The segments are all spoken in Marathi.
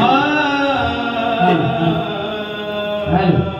آه. حلو.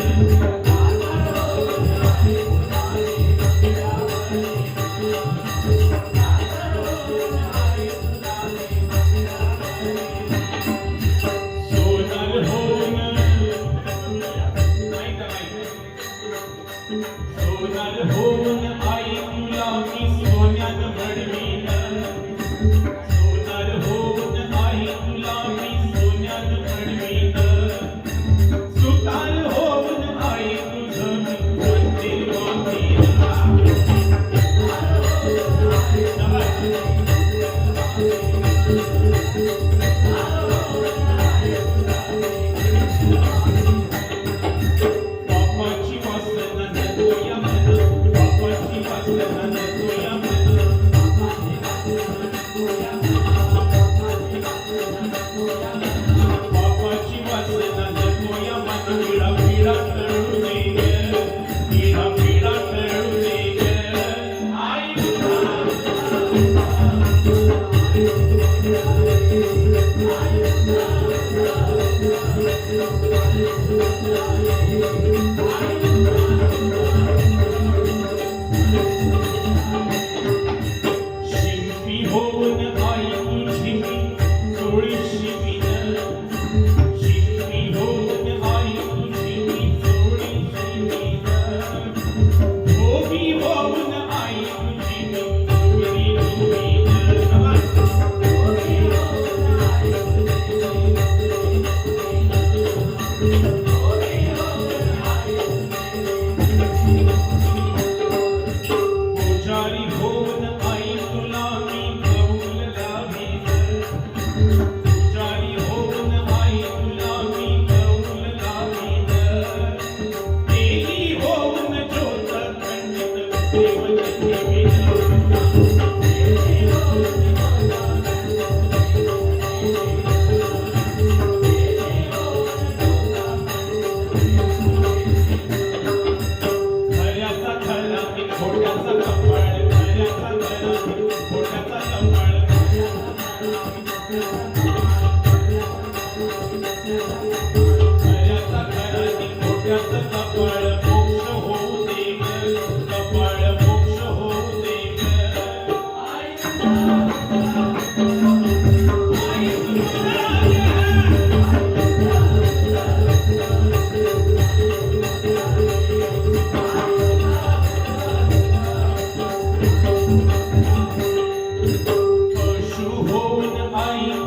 पशु होऊन आई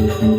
Oh,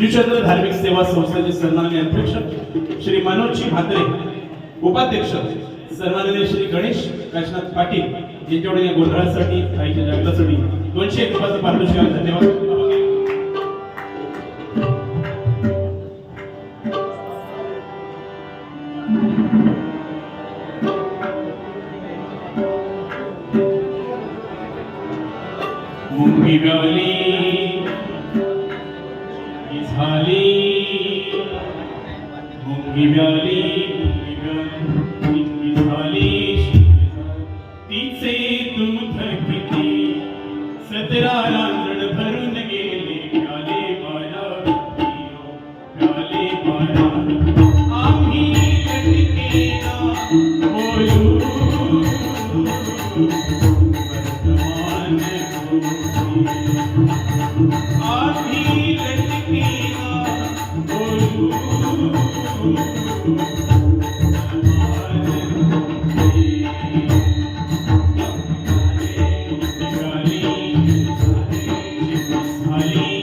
विचंद्र धार्मिक सेवा संस्थेचे सन्माननीय अध्यक्ष श्री मनोजी म्हात्रे उपाध्यक्ष सन्माननीय श्री गणेश काशनाथ पाटील यांच्याकडून या गोंधळासाठी आईच्या जगण्यासाठी दोनशे एकोणपाच पारितोषिक धन्यवाद. baju.